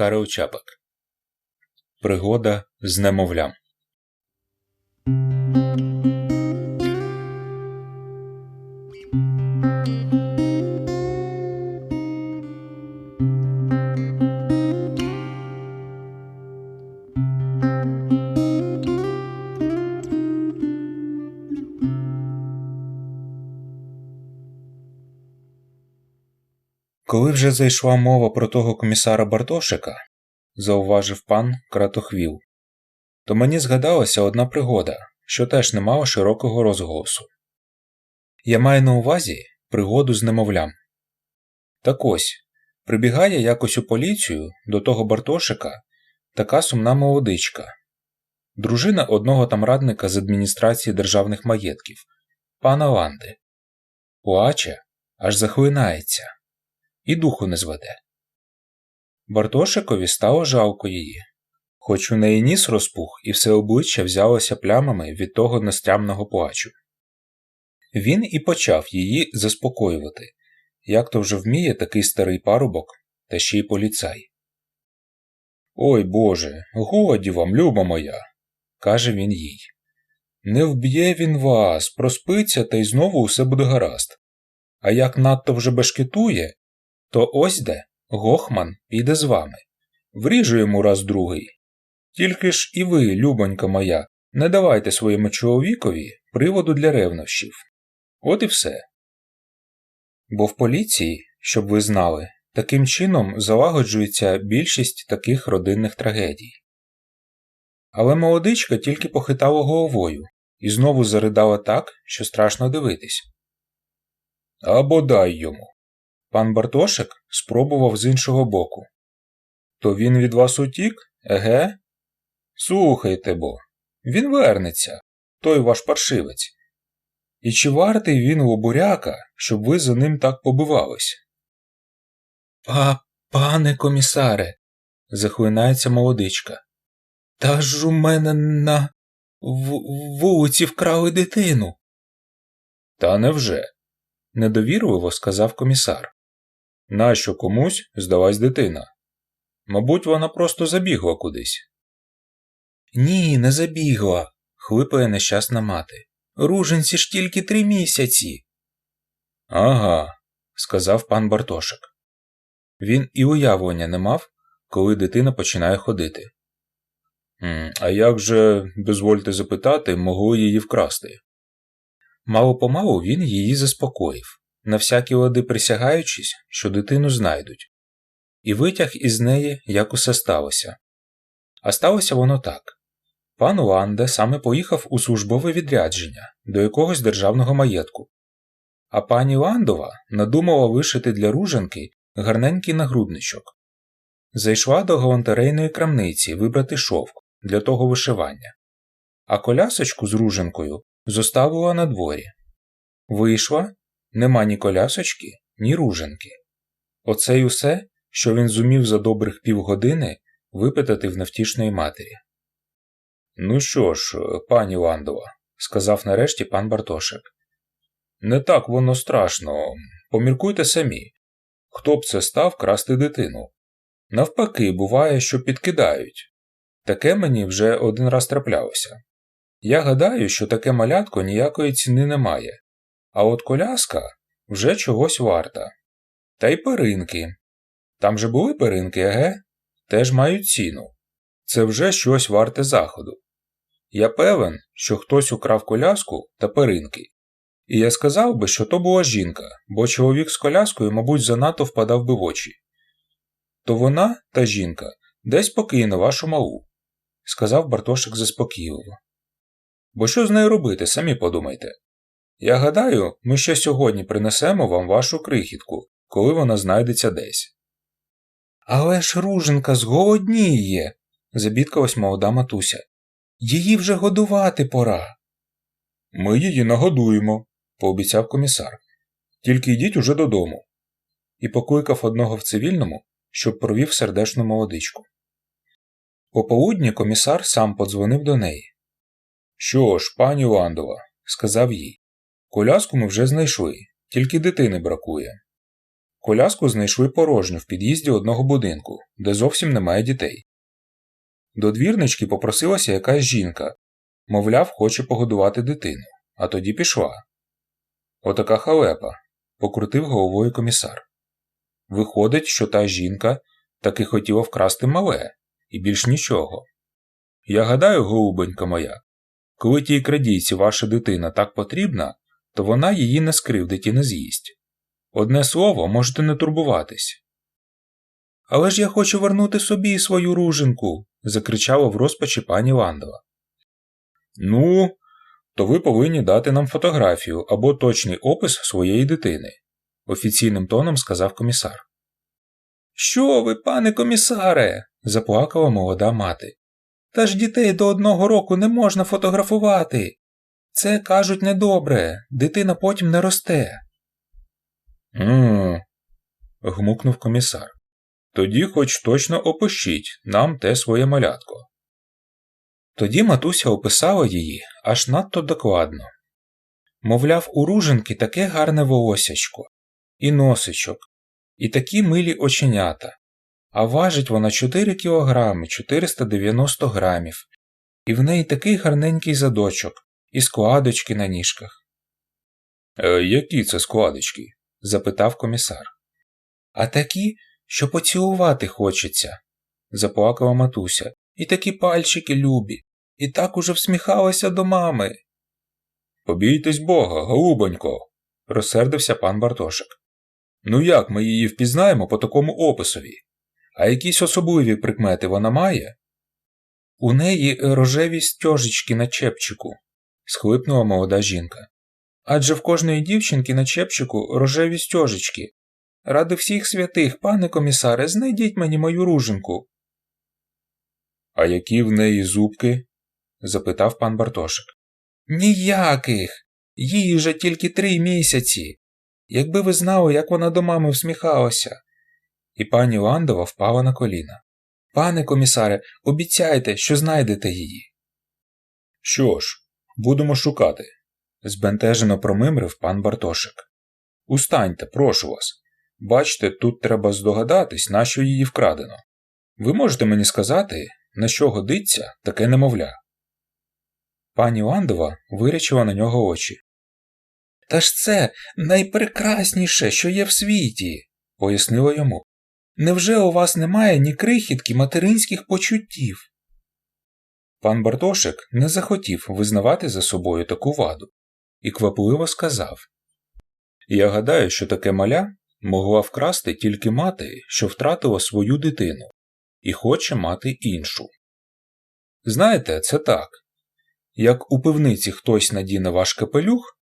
Карел Чапак Пригода з немовлям. Коли вже зайшла мова про того комісара Бартошика, зауважив пан Кратохвіл, то мені згадалася одна пригода, що теж не мала широкого розголосу. Я маю на увазі пригоду з немовлям. Так ось прибігає якось у поліцію до того Бартошика така сумна молодичка, дружина одного там радника з адміністрації державних маєтків, пана Ланди. Плаче, аж захлинається і духу не зведе. Бартошикові стало жалко її, хоч у неї ніс розпух і все обличчя взялося плямами від того нестямного плачу. Він і почав її заспокоювати, як то вже вміє такий старий парубок та ще й поліцай. Ой Боже, годі вам, люба моя, каже він їй. Не вб'є він вас, проспиться та й знову усе буде гаразд. А як надто вже бешкетує, то ось де Гохман піде з вами. Вріжу йому раз другий. Тільки ж і ви, любонька моя, не давайте своєму чоловікові приводу для ревнощів. От і все. Бо в поліції, щоб ви знали, таким чином залагоджується більшість таких родинних трагедій. Але молодичка тільки похитала головою і знову заридала так, що страшно дивитись. А бодай йому. Пан Бартошик спробував з іншого боку. То він від вас утік, еге? Слухайте бо, він вернеться, той ваш паршивець. І чи вартий він лобуряка, щоб ви за ним так побивались? Па, пане комісаре, захлинається молодичка. Та ж у мене на в вулиці вкрали дитину. Та невже? недовірливо сказав комісар. Нащо комусь здалась дитина? Мабуть, вона просто забігла кудись. Ні, не забігла, хлипає нещасна мати. Руженці ж тільки три місяці. Ага, сказав пан Бартошик. Він і уявлення не мав, коли дитина починає ходити. А як же, дозвольте запитати, могло її вкрасти? Мало помалу він її заспокоїв на всякі лади присягаючись, що дитину знайдуть, і витяг із неї, як усе сталося. А сталося воно так пан Ланде саме поїхав у службове відрядження до якогось державного маєтку, а пані Ландова надумала вишити для руженки гарненький нагрудничок. Зайшла до галантерейної крамниці вибрати шовк для того вишивання, а колясочку з руженкою зоставила на дворі. Вийшла Нема ні колясочки, ні руженки. Оце й усе, що він зумів за добрих півгодини випитати в невтішної матері. Ну що ж, пані Ландова, сказав нарешті пан Бартошик. Не так воно страшно. Поміркуйте самі. Хто б це став красти дитину? Навпаки, буває, що підкидають. Таке мені вже один раз траплялося. Я гадаю, що таке малятко ніякої ціни не має, а от коляска вже чогось варта. Та й перинки. Там же були перинки, еге? Теж мають ціну. Це вже щось варте заходу. Я певен, що хтось украв коляску та перинки. І я сказав би, що то була жінка, бо чоловік з коляскою, мабуть, занадто впадав би в очі. То вона, та жінка, десь покине вашу малу, сказав Бартошик заспокійливо. Бо що з нею робити, самі подумайте. Я гадаю, ми ще сьогодні принесемо вам вашу крихітку, коли вона знайдеться десь. Але ж руженка зголодніє, забідкалась молода матуся. Її вже годувати пора. Ми її нагодуємо, пообіцяв комісар. Тільки йдіть уже додому. І покликав одного в цивільному, щоб провів сердечну молодичку. Пополудні комісар сам подзвонив до неї. Що ж, пані Ландова, сказав їй, Коляску ми вже знайшли, тільки дитини бракує. Коляску знайшли порожню в під'їзді одного будинку, де зовсім немає дітей. До двірнички попросилася якась жінка, мовляв, хоче погодувати дитину, а тоді пішла. Отака халепа, покрутив головою комісар. Виходить, що та жінка таки хотіла вкрасти мале, і більш нічого. Я гадаю, голубенька моя, коли тій крадійці ваша дитина так потрібна, то вона її не скривдить і не з'їсть. Одне слово, можете не турбуватись. Але ж я хочу вернути собі свою руженку. закричала в розпачі пані Ландова. Ну, то ви повинні дати нам фотографію або точний опис своєї дитини, офіційним тоном сказав комісар. Що ви, пане комісаре? заплакала молода мати. Та ж дітей до одного року не можна фотографувати. Це кажуть недобре, дитина потім не росте. «М-м-м», гмукнув комісар. Тоді хоч точно опишіть нам те своє малятко. Тоді матуся описала її аж надто докладно. Мовляв, у руженки таке гарне волосячко, і носичок, і такі милі оченята, а важить вона 4 кілограми 490 грамів, і в неї такий гарненький задочок, і складочки на ніжках. «Е, Які це складочки? запитав комісар. А такі, що поцілувати хочеться, заплакала матуся, і такі пальчики любі, і так уже всміхалася до мами. Побійтесь бога, голубонько, розсердився пан Бартошик. Ну як ми її впізнаємо по такому описові? А якісь особливі прикмети вона має? У неї рожеві стьожечки на чепчику, схлипнула молода жінка. Адже в кожної дівчинки на чепчику рожеві стьожечки. Ради всіх святих, пане комісаре, знайдіть мені мою руженку. А які в неї зубки? запитав пан Бартошик. Ніяких. Їй же тільки три місяці. Якби ви знали, як вона до мами всміхалася. І пані Ландова впала на коліна. Пане комісаре, обіцяйте, що знайдете її. Що ж, будемо шукати, збентежено промимрив пан Бартошик. Устаньте, прошу вас. Бачте, тут треба здогадатись, на що її вкрадено. Ви можете мені сказати, на що годиться таке немовля? Пані Ландова вирячила на нього очі. Та ж це найпрекрасніше, що є в світі, пояснила йому. Невже у вас немає ні крихітки материнських почуттів? Пан Бартошик не захотів визнавати за собою таку ваду і квапливо сказав Я гадаю, що таке маля могла вкрасти тільки мати, що втратила свою дитину, і хоче мати іншу. Знаєте, це так. Як у пивниці хтось надіне ваш капелюх,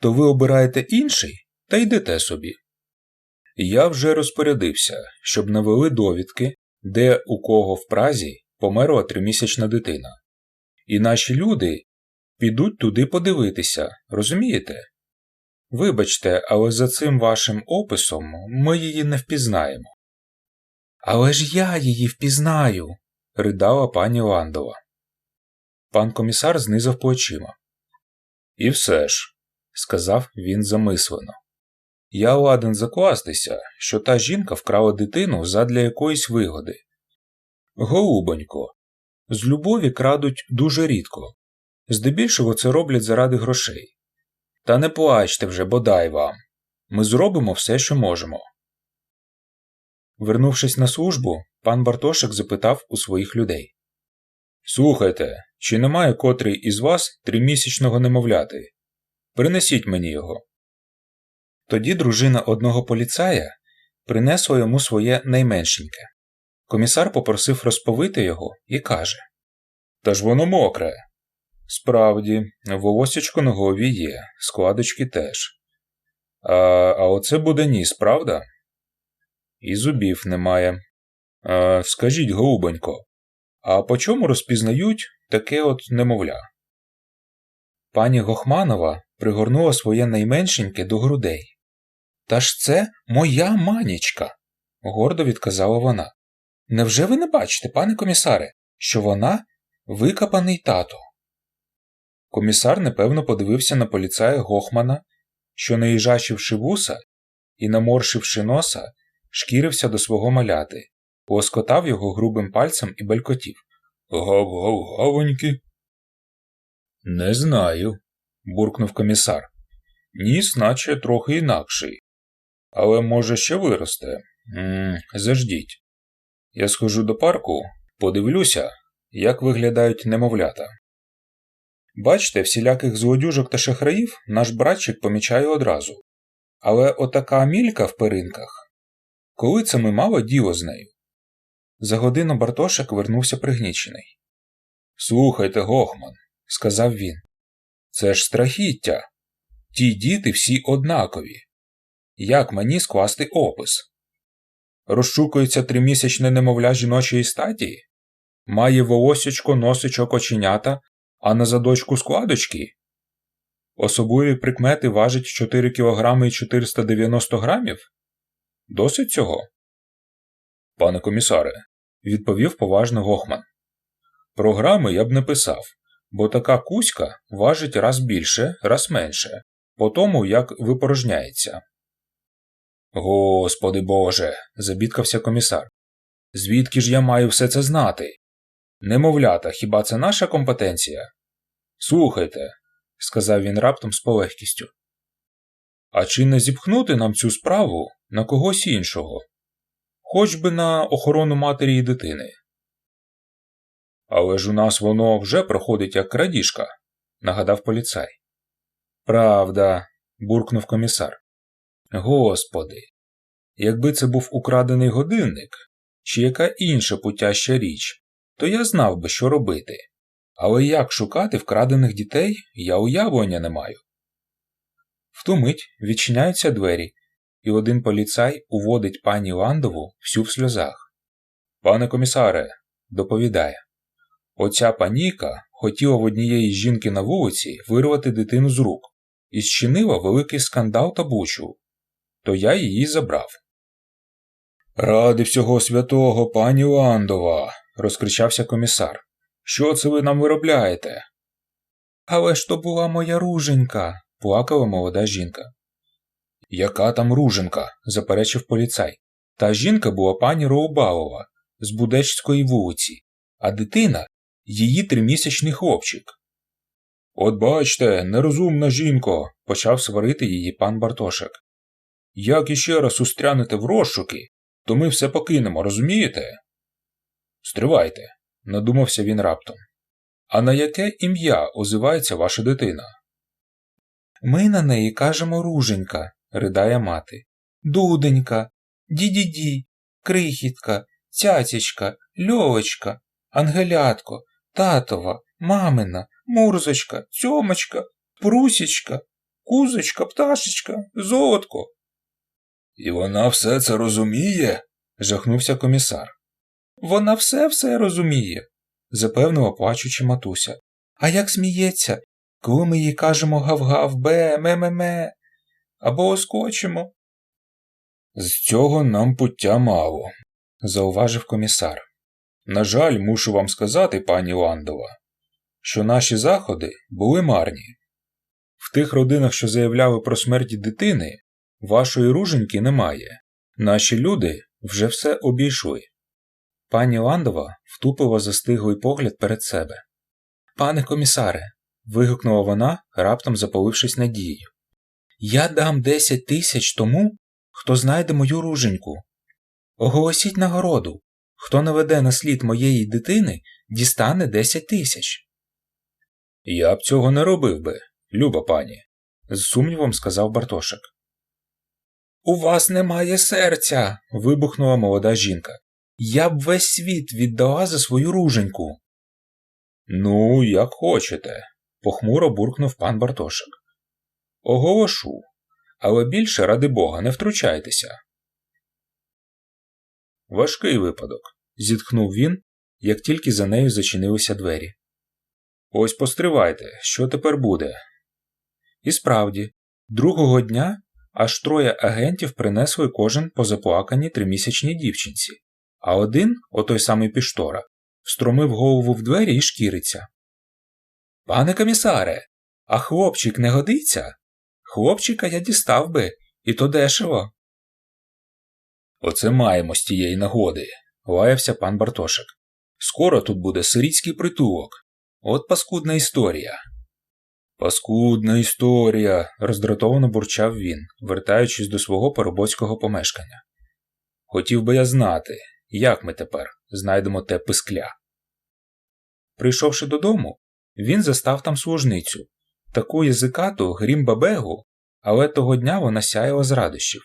то ви обираєте інший та йдете собі. Я вже розпорядився, щоб навели довідки, де у кого в Празі померла тримісячна дитина. І наші люди підуть туди подивитися, розумієте? Вибачте, але за цим вашим описом ми її не впізнаємо. Але ж я її впізнаю, ридала пані Ландова. Пан комісар знизав плечима. І все ж, сказав він замислено. Я ладен закластися, що та жінка вкрала дитину задля якоїсь вигоди. Голубонько, з любові крадуть дуже рідко, здебільшого це роблять заради грошей. Та не плачте вже, бодай вам. Ми зробимо все, що можемо. Вернувшись на службу, пан Бартошик запитав у своїх людей Слухайте, чи немає котрий із вас тримісячного немовляти? Принесіть мені його. Тоді дружина одного поліцая принесла йому своє найменшеньке. Комісар попросив розповити його і каже Та ж воно мокре. Справді, волосячко на голові є, складочки теж. А а оце буде ніс, правда? І зубів немає. А, Скажіть, голубонько, а по чому розпізнають таке от немовля? Пані Гохманова пригорнула своє найменшеньке до грудей. Та ж це моя манічка, гордо відказала вона. Невже ви не бачите, пане комісаре, що вона викопаний тато? Комісар непевно подивився на поліцая Гохмана, що, наїжачивши вуса, і, наморшивши носа, шкірився до свого маляти, лоскотав його грубим пальцем і белькотів. Гав-гав-гавоньки. Не знаю, буркнув комісар. Ніс, наче трохи інакший. Але може ще виросте. м заждіть. Я схожу до парку, подивлюся, як виглядають немовлята. Бачите, всіляких злодюжок та шахраїв наш братчик помічає одразу. Але отака мілька в перинках. Коли це ми мало діло з нею? За годину Бартошик вернувся пригнічений. Слухайте, Гохман, сказав він. Це ж страхіття. Ті діти всі однакові. Як мені скласти опис? Розшукується тримісячне немовля жіночої статі? Має волосячко, носичок, оченята, а на задочку складочки? Особливі прикмети важить 4 кг і 490 грамів? Досить цього? Пане комісаре, відповів поважно Гохман. Програми я б не писав, бо така кузька важить раз більше, раз менше, по тому, як випорожняється. Господи Боже, забідкався комісар. Звідки ж я маю все це знати? Немовлята, хіба це наша компетенція? Слухайте, сказав він раптом з полегкістю. А чи не зіпхнути нам цю справу на когось іншого? Хоч би на охорону матері і дитини. Але ж у нас воно вже проходить як крадіжка, нагадав поліцай. Правда, буркнув комісар. Господи, якби це був украдений годинник чи яка інша путяща річ, то я знав би, що робити. Але як шукати вкрадених дітей, я уявлення не маю. В ту мить відчиняються двері, і один поліцай уводить пані Ландову всю в сльозах. Пане комісаре, доповідає, оця паніка хотіла в однієї жінки на вулиці вирвати дитину з рук і зчинила великий скандал та бучу, то я її забрав. Ради всього святого, пані Ландова, розкричався комісар. Що це ви нам виробляєте? Але ж то була моя руженька, плакала молода жінка. Яка там руженка? заперечив поліцай. Та жінка була пані Роубалова з Будечської вулиці, а дитина її тримісячний хлопчик. От бачте, нерозумна жінко, почав сварити її пан Бартошек. Як іще раз устрянете в розшуки, то ми все покинемо, розумієте? Стривайте, надумався він раптом. А на яке ім'я озивається ваша дитина? Ми на неї кажемо руженька, ридає мати. Дуденька, дідіді, крихітка, цяцячка, льовочка, ангелятко, татова, мамина, мурзочка, цьомочка, прусічка, кузочка, пташечка, золотко. І вона все це розуміє? жахнувся комісар. Вона все все розуміє, запевнила плачучи матуся. А як сміється, коли ми їй кажемо гав-гав, бе, ме-ме-ме, або оскочимо. З цього нам пуття мало, зауважив комісар. На жаль, мушу вам сказати, пані Ландова, що наші заходи були марні. В тих родинах, що заявляли про смерть дитини, вашої руженьки немає. Наші люди вже все обійшли. Пані Ландова втупила застиглий погляд перед себе. Пане комісаре, вигукнула вона, раптом запалившись надією. Я дам десять тисяч тому, хто знайде мою руженьку. Оголосіть нагороду. Хто наведе на слід моєї дитини, дістане десять тисяч. Я б цього не робив би, люба пані, з сумнівом сказав Бартошик. У вас немає серця. вибухнула молода жінка. Я б весь світ віддала за свою руженьку. Ну, як хочете, похмуро буркнув пан Бартошик. Оголошу, але більше, ради Бога, не втручайтеся. Важкий випадок, зітхнув він, як тільки за нею зачинилися двері. Ось постривайте, що тепер буде. І справді, другого дня аж троє агентів принесли кожен по заплаканій тримісячній дівчинці, а один, отой самий піштора, встромив голову в двері і шкіриться. Пане комісаре, а хлопчик не годиться? Хлопчика я дістав би, і то дешево. Оце маємо з тієї нагоди, лаявся пан Бартошик. Скоро тут буде сирітський притулок. От паскудна історія. Паскудна історія, роздратовано бурчав він, вертаючись до свого поробоцького помешкання. Хотів би я знати, як ми тепер знайдемо те пискля. Прийшовши додому, він застав там служницю, таку язикату грім бабегу, але того дня вона сяяла з радощів.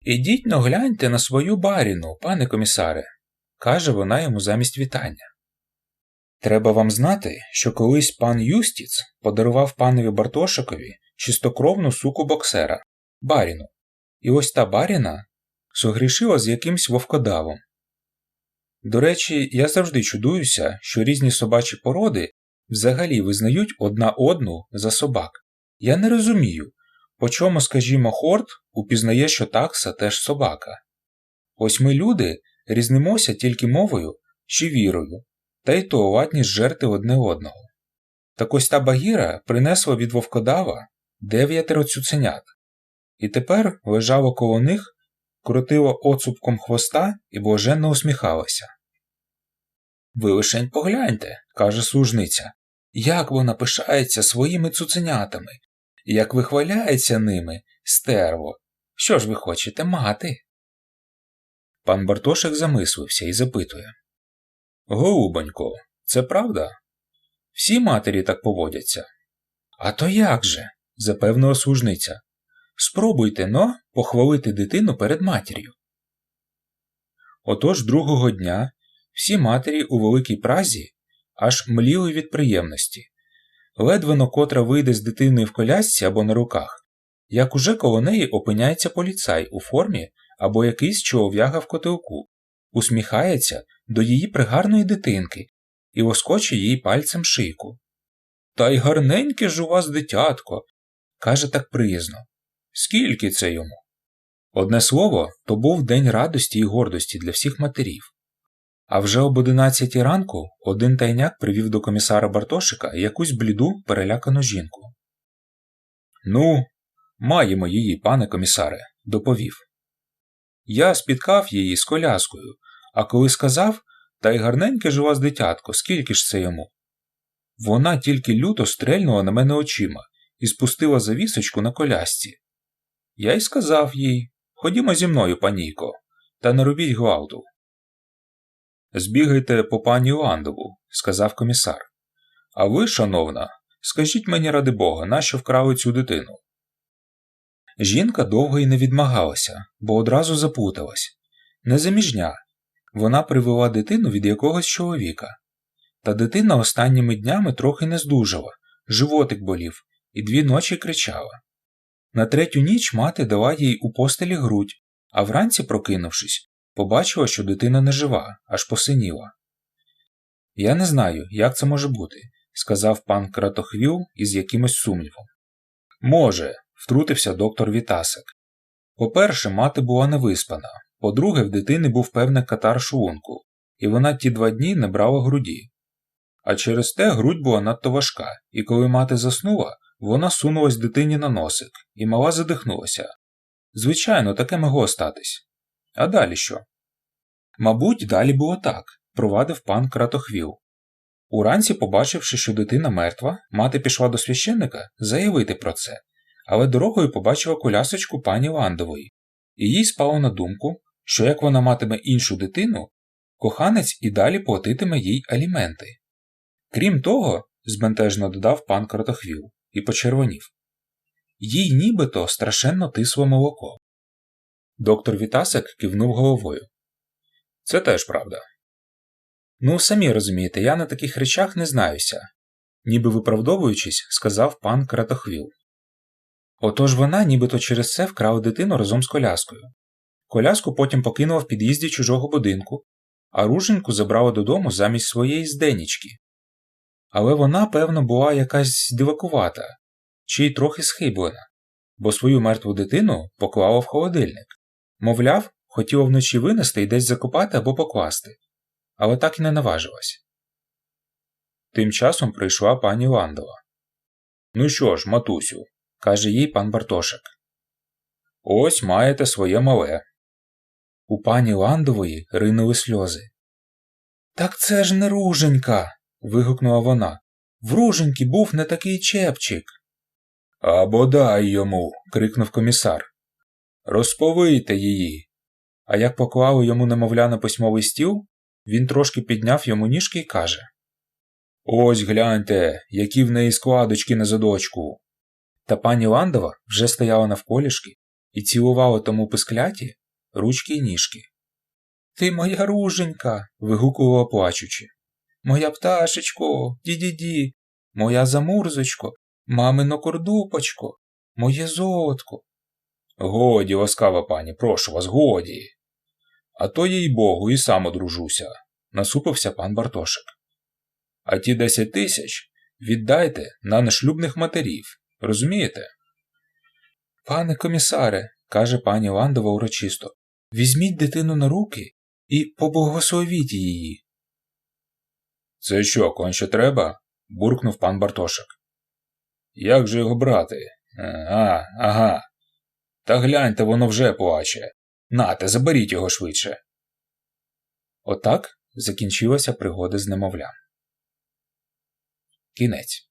Ідіть но гляньте на свою баріну, пане комісаре, каже вона йому замість вітання. Треба вам знати, що колись пан Юстіц подарував панові Бартошикові чистокровну суку боксера, баріну, і ось та баріна согрішила з якимсь вовкодавом. До речі, я завжди чудуюся, що різні собачі породи взагалі визнають одна одну за собак. Я не розумію, по чому, скажімо, хорт упізнає, що такса теж собака. Ось ми, люди, різнимося тільки мовою чи вірою, та й то жерти одне одного. Так ось та багіра принесла від вовкодава дев'ятеро цуценят, і тепер лежала коло них, крутила оцупком хвоста і блаженно усміхалася. Ви лишень погляньте, каже служниця, як вона пишається своїми цуценятами, як вихваляється ними, стерво. Що ж ви хочете мати? Пан Бартошик замислився і запитує Голубонько, це правда? Всі матері так поводяться. А то як же? запевнила служниця. Спробуйте но похвалити дитину перед матір'ю. Отож другого дня всі матері у великій празі аж мліли від приємності. Ледвено котра вийде з дитиною в колясці або на руках, як уже коло неї опиняється поліцай у формі або якийсь чолов'яга в котелку, усміхається до її пригарної дитинки і воскоче їй пальцем шийку. Та й гарненьке ж у вас дитятко, каже так приязно. Скільки це йому? Одне слово, то був день радості і гордості для всіх матерів. А вже об одинадцятій ранку один тайняк привів до комісара Бартошика якусь бліду перелякану жінку. Ну, маємо її, пане комісаре, доповів. Я спіткав її з коляскою, а коли сказав, та й гарненьке ж у вас дитятко, скільки ж це йому? Вона тільки люто стрельнула на мене очима і спустила завісочку на колясці. Я й сказав їй Ходімо зі мною, панійко, та не робіть гвалту. Збігайте по пані Ландову, сказав комісар. А ви, шановна, скажіть мені, ради Бога, нащо вкрали цю дитину? Жінка довго й не відмагалася, бо одразу запуталась. Незаміжня. Вона привела дитину від якогось чоловіка. Та дитина останніми днями трохи не здужала, животик болів, і дві ночі кричала. На третю ніч мати дала їй у постелі грудь, а вранці, прокинувшись, побачила, що дитина не жива, аж посиніла. Я не знаю, як це може бути, сказав пан Кратохвіл із якимось сумнівом. Може, втрутився доктор Вітасик. По-перше, мати була невиспана, по-друге, в дитини був певний катар шлунку, і вона ті два дні не брала груді. А через те грудь була надто важка, і коли мати заснула, вона сунулась дитині на носик, і мала задихнулася. Звичайно, таке могло статись. А далі що? Мабуть, далі було так, провадив пан Кратохвіл. Уранці, побачивши, що дитина мертва, мати пішла до священника заявити про це, але дорогою побачила колясочку пані Ландової, і їй спало на думку, що як вона матиме іншу дитину, коханець і далі платитиме їй аліменти. Крім того, збентежно додав пан Кратохвіл і почервонів. Їй нібито страшенно тисло молоко. Доктор Вітасик кивнув головою. Це теж правда. Ну, самі розумієте, я на таких речах не знаюся, ніби виправдовуючись, сказав пан Кратохвіл. Отож вона нібито через це вкрала дитину разом з коляскою. Коляску потім покинула в під'їзді чужого будинку, а руженьку забрала додому замість своєї зденічки. Але вона, певно, була якась дивакувата, чи й трохи схиблена, бо свою мертву дитину поклала в холодильник. Мовляв, хотіла вночі винести і десь закопати або покласти, але так і не наважилась. Тим часом прийшла пані Ландова. Ну що ж, матусю, каже їй пан Бартошик. Ось маєте своє мале. У пані Ландової ринули сльози. Так це ж не руженька. вигукнула вона. В руженьки був не такий чепчик. А бодай йому. крикнув комісар. Розповийте її. А як поклали йому немовля на письмовий стіл, він трошки підняв йому ніжки і каже Ось гляньте, які в неї складочки на задочку. Та пані Ландова вже стояла навколішки і цілувала тому пискляті ручки й ніжки. Ти моя руженька. вигукувала плачучи. Моя пташечко, ді-ді-ді, моя замурзочко, мамино кордупочко, моє золотко. Годі, ласкава пані, прошу вас, годі. А то, їй богу, і сам одружуся, насупився пан Бартошик. А ті десять тисяч віддайте на нешлюбних матерів, розумієте? Пане комісаре, каже пані Ландова урочисто, візьміть дитину на руки і поблагословіть її. Це що, конче треба? буркнув пан Бартошик. Як же його брати? А, ага. Та гляньте, воно вже плаче. Нате, заберіть його швидше. Отак закінчилася пригода з немовлям. Кінець.